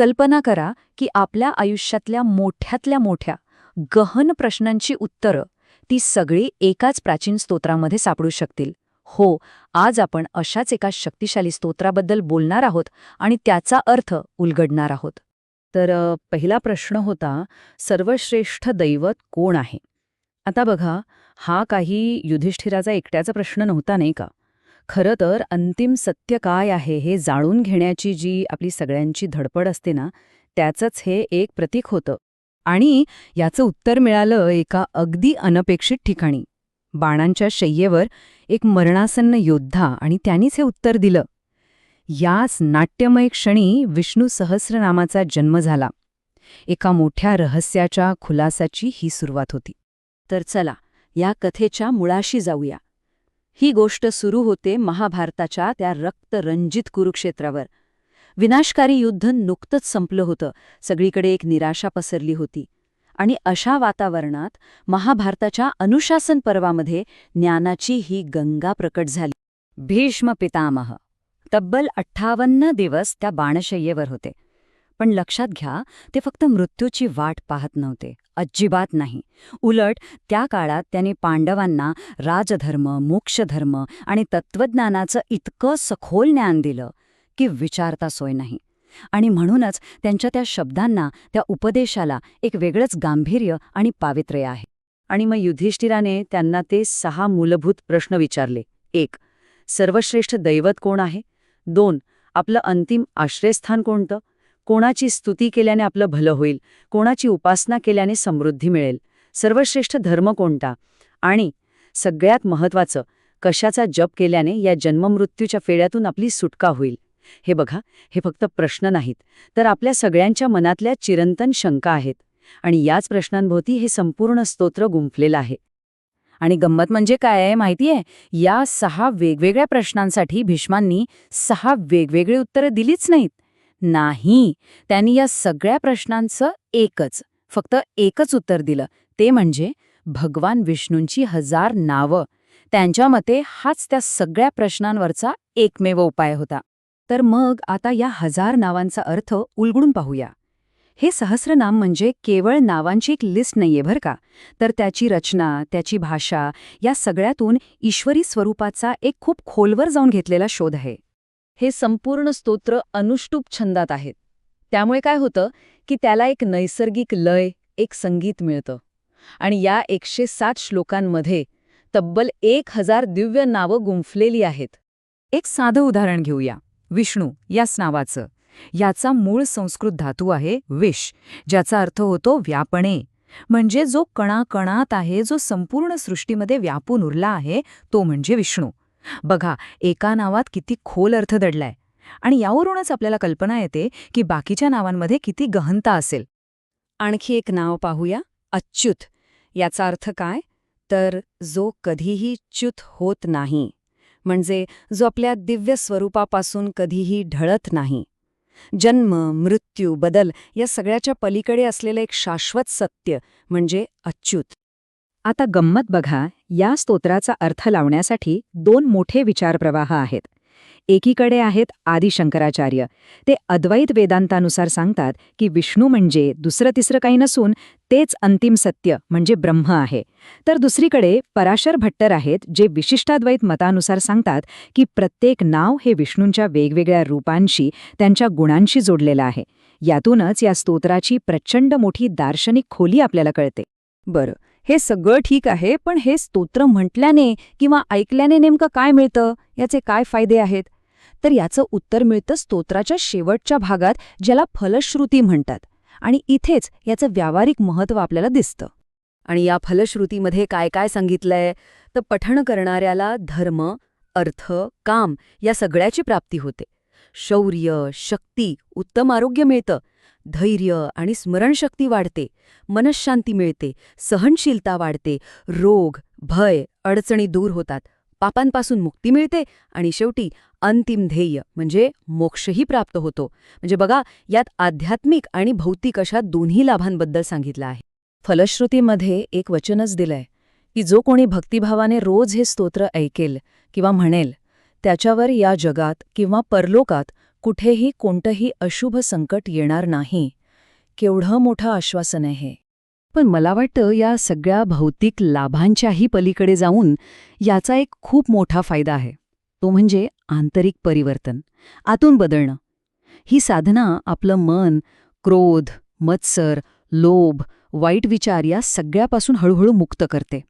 कल्पना करा की आपल्या आयुष्यातल्या मोठ्यातल्या मोठ्या गहन प्रश्नांची उत्तरं ती सगळी एकाच प्राचीन स्तोत्रामध्ये सापडू शकतील. हो आज आपण अशाच एका शक्तिशाली स्तोत्राबद्दल बोलणार आहोत आणि त्याचा अर्थ उलगडणार आहोत. तर पहिला प्रश्न होता सर्वश्रेष्ठ दैवत कोण आहे? आता बघा हा काही युधिष्ठिराचा एकट्याचा प्रश्न नव्हता नाही का? खरं तर अंतिम सत्य काय आहे हे जाणून घेण्याची जी आपली सगळ्यांची धडपड असते ना त्याचंच हे एक प्रतीक होतं. आणि याचं उत्तर मिळालं एका अगदी अनपेक्षित ठिकाणी. बाणांच्या शय्येवर एक मरणासन्न योद्धा आणि त्यांनीच हे उत्तर दिलं. याच नाट्यमय क्षणी विष्णू सहस्रनामाचा जन्म झाला. एका मोठ्या रहस्याच्या खुलासाची ही सुरुवात होती. तर चला या कथेच्या मुळाशी जाऊया. ही गोष्ट सुरू होते महाभारताच्या त्या रक्तरंजित कुरुक्षेत्रावर. विनाशकारी युद्ध नुकतंच संपलं होतं. सगळीकडे एक निराशा पसरली होती. आणि अशा वातावरणात महाभारताच्या अनुशासन पर्वामध्ये ज्ञानाची ही गंगा प्रकट झाली. भीष्म पितामह. तब्बल अठ्ठावन्न दिवस त्या बाणशय्येवर होते. पण लक्षात घ्या ते फक्त मृत्यूची वाट पाहत नव्हते. अजिबात नाही. उलट त्या काळात त्यांनी पांडवांना राजधर्म मोक्षधर्म आणि तत्त्वज्ञानाचं इतकं सखोल ज्ञान दिलं की विचारता सोय नाही. आणि म्हणूनच त्यांच्या त्या शब्दांना त्या उपदेशाला एक वेगळंच गांभीर्य आणि पावित्र्य आहे. आणि मग युधिष्ठिराने त्यांना ते सहा मूलभूत प्रश्न विचारले. एक सर्वश्रेष्ठ दैवत कोण आहे? दोन आपलं अंतिम आश्रयस्थान कोणतं? कोणाची स्तुती केल्याने आपलं भलं होईल कोणाची उपासना केल्याने समृद्धी मिळेल. सर्वश्रेष्ठ धर्म कोणता? आणि सगळ्यात महत्वाचं कशाचा जप केल्याने या जन्ममृत्यूच्या फेड्यातून आपली सुटका होईल? हे बघा हे फक्त प्रश्न नाहीत तर आपल्या सगळ्यांच्या मनातल्या चिरंतन शंका आहेत. आणि याच प्रश्नांभोवती हे संपूर्ण स्तोत्र गुंफलेलं आहे. आणि गंमत म्हणजे काय आहे माहितीये? या सहा वेगवेगळ्या प्रश्नांसाठी भीष्मांनी सहा वेगवेगळी उत्तरं दिलीच नाहीत. नाही. त्यांनी या सगळ्या प्रश्नांचं एकच फक्त एकच उत्तर दिलं. ते म्हणजे भगवान विष्णूंची हजार नावं. त्यांच्या मते हाच त्या सगळ्या प्रश्नांवरचा एकमेव उपाय होता. तर मग आता या हजार नावांचा अर्थ उलगडून पाहूया. हे सहस्रनाम म्हणजे केवळ नावांची एक लिस्ट नाहीये बरं का? तर त्याची रचना त्याची भाषा या सगळ्यातून ईश्वरी स्वरूपाचा एक खूप खोलवर जाऊन घेतलेला शोध आहे. हे संपूर्ण स्तोत्र अनुष्टुप छंदात आहेत. त्यामुळे काय होतं की त्याला एक नैसर्गिक लय एक संगीत मिळतं. आणि या एकशे सात श्लोकांमध्ये तब्बल एक हजार दिव्य नावं गुंफलेली आहेत. एक साधं उदाहरण घेऊया. विष्णू याच नावाचं. याचा मूळ संस्कृत धातू आहे विष ज्याचा अर्थ होतो व्यापणे. म्हणजे जो कणाकणात आहे जो संपूर्ण सृष्टीमध्ये व्यापून उरला आहे तो म्हणजे विष्णू. बघा एका नावात किती खोल अर्थ दडलाय. आणि यावरूनच आपल्याला कल्पना येते की बाकीच्या नावांमध्ये किती गहनता असेल. आणखी एक नाव पाहूया अच्युत. याचा अर्थ काय? तर जो कधीही च्युत होत नाही. म्हणजे जो आपल्या दिव्य स्वरूपापासून कधीही ढळत नाही. जन्म मृत्यू बदल या सगळ्याच्या पलीकडे असलेलं एक शाश्वत सत्य म्हणजे अच्युत. आता गंमत बघा या स्तोत्राचा अर्थ लावण्यासाठी दोन मोठे विचारप्रवाह आहेत. एकीकडे आहेत आदिशंकराचार्य. ते अद्वैत वेदांतानुसार सांगतात की विष्णू म्हणजे दुसरं तिसरं काही नसून तेच अंतिम सत्य म्हणजे ब्रह्म आहे. तर दुसरीकडे पराशर भट्टर आहेत जे विशिष्टाद्वैत मतानुसार सांगतात की प्रत्येक नाव हे विष्णूंच्या वेगवेगळ्या रूपांशी त्यांच्या गुणांशी जोडलेलं आहे. यातूनच या स्तोत्राची प्रचंड मोठी दार्शनिक खोली आपल्याला कळते. बरं. हे सगळं ठीक आहे पण हे स्तोत्र म्हटल्याने किंवा ऐकल्याने नेमकं काय मिळतं? याचे काय फायदे आहेत? तर याचं उत्तर मिळतं स्तोत्राच्या शेवटच्या भागात ज्याला फलश्रुती म्हणतात. आणि इथेच याचं व्यावहारिक महत्त्व आपल्याला दिसतं. आणि या फलश्रुतीमध्ये काय काय सांगितलंय? तर पठण करणाऱ्याला धर्म अर्थ काम या सगळ्याची प्राप्ती होते. शौर्य शक्ती उत्तम आरोग्य मिळतं. धैर्य आणि स्मरणशक्ती वाढते मनशांती मिळते सहनशीलता वाढते रोग भय अडचणी दूर होतात. पापांपासून मुक्ती मिळते आणि शेवटी अंतिम ध्येय म्हणजे मोक्षही प्राप्त होतो. म्हणजे बघा यात आध्यात्मिक आणि भौतिक अशा दोन्ही लाभांबद्दल सांगितलं आहे. फलश्रुतीमध्ये एक वचनच दिलंय की जो कोणी भक्तिभावाने रोज हे स्तोत्र ऐकेल किंवा म्हणेल त्याच्यावर या जगात किंवा परलोकात कुठेही कोणतंही अशुभ संकट येणार नाही. केवढं मोठं आश्वासन आहे हे. पण मला वाटतं या सगळ्या भौतिक लाभांच्याही पलीकडे जाऊन याचा एक खूप मोठा फायदा आहे. तो म्हणजे आंतरिक परिवर्तन. आतून बदलणं. ही साधना आपलं मन क्रोध मत्सर लोभ वाईट विचार या सगळ्यापासून हळूहळू मुक्त करते.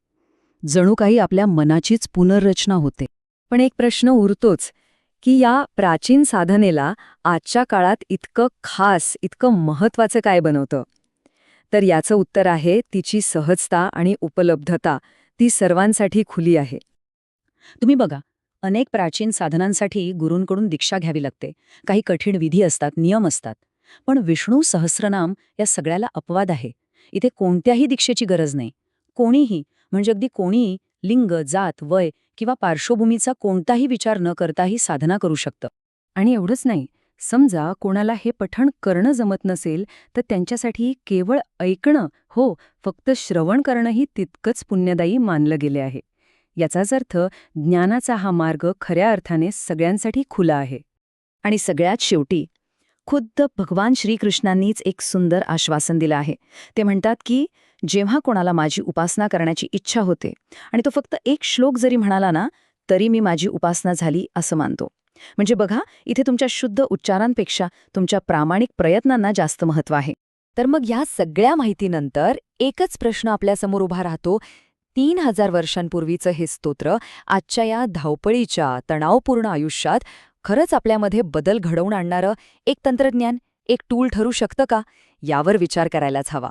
जणू काही आपल्या मनाचीच पुनर्रचना होते. पण एक प्रश्न उरतोच. की या प्राचीन साधनेला आजच्या काळात इतकं खास इतकं महत्वाचं काय बनवतं? तर याचं उत्तर आहे तिची सहजता आणि उपलब्धता ती सर्वांसाठी खुली आहे. तुम्ही बघा अनेक प्राचीन साधनांसाठी गुरूंकडून दीक्षा घ्यावी लागते. काही कठीण विधी असतात नियम असतात. पण विष्णू सहस्रनाम या सगळ्याला अपवाद आहे. इथे कोणत्याही दीक्षेची गरज नाही. कोणीही म्हणजे अगदी कोणीही लिंग जात वय किंवा पार्श्वभूमीचा कोणताही विचार न करताही साधना करू शकतं. आणि एवढंच नाही समजा कोणाला हे पठण करणं जमत नसेल तर त्यांच्यासाठी केवळ ऐकणं हो फक्त श्रवण करणंही तितकंच पुण्यदायी मानलं गेले आहे. याचाच अर्थ ज्ञानाचा हा मार्ग खऱ्या अर्थाने सगळ्यांसाठी खुला आहे. आणि सगळ्यात शेवटी खुद्द भगवान श्रीकृष्णांनीच एक सुंदर आश्वासन दिलं आहे. ते म्हणतात की जेव्हा कोणाला माझी उपासना करण्याची इच्छा होते आणि तो फक्त एक श्लोक जरी म्हणाला ना तरी मी माझी उपासना झाली असं मानतो. म्हणजे बघा इथे तुमच्या शुद्ध उच्चारांपेक्षा तुमच्या प्रामाणिक प्रयत्नांना जास्त महत्त्व आहे. तर मग या सगळ्या माहितीनंतर एकच प्रश्न आपल्यासमोर उभा राहतो. तीन हजार वर्षांपूर्वीचं हे स्तोत्र आजच्या या धावपळीच्या तणावपूर्ण आयुष्यात खरंच आपल्यामध्ये बदल घडवून आणणारं एक तंत्रज्ञान एक टूल ठरू शकतं का? यावर विचार करायलाच हवा.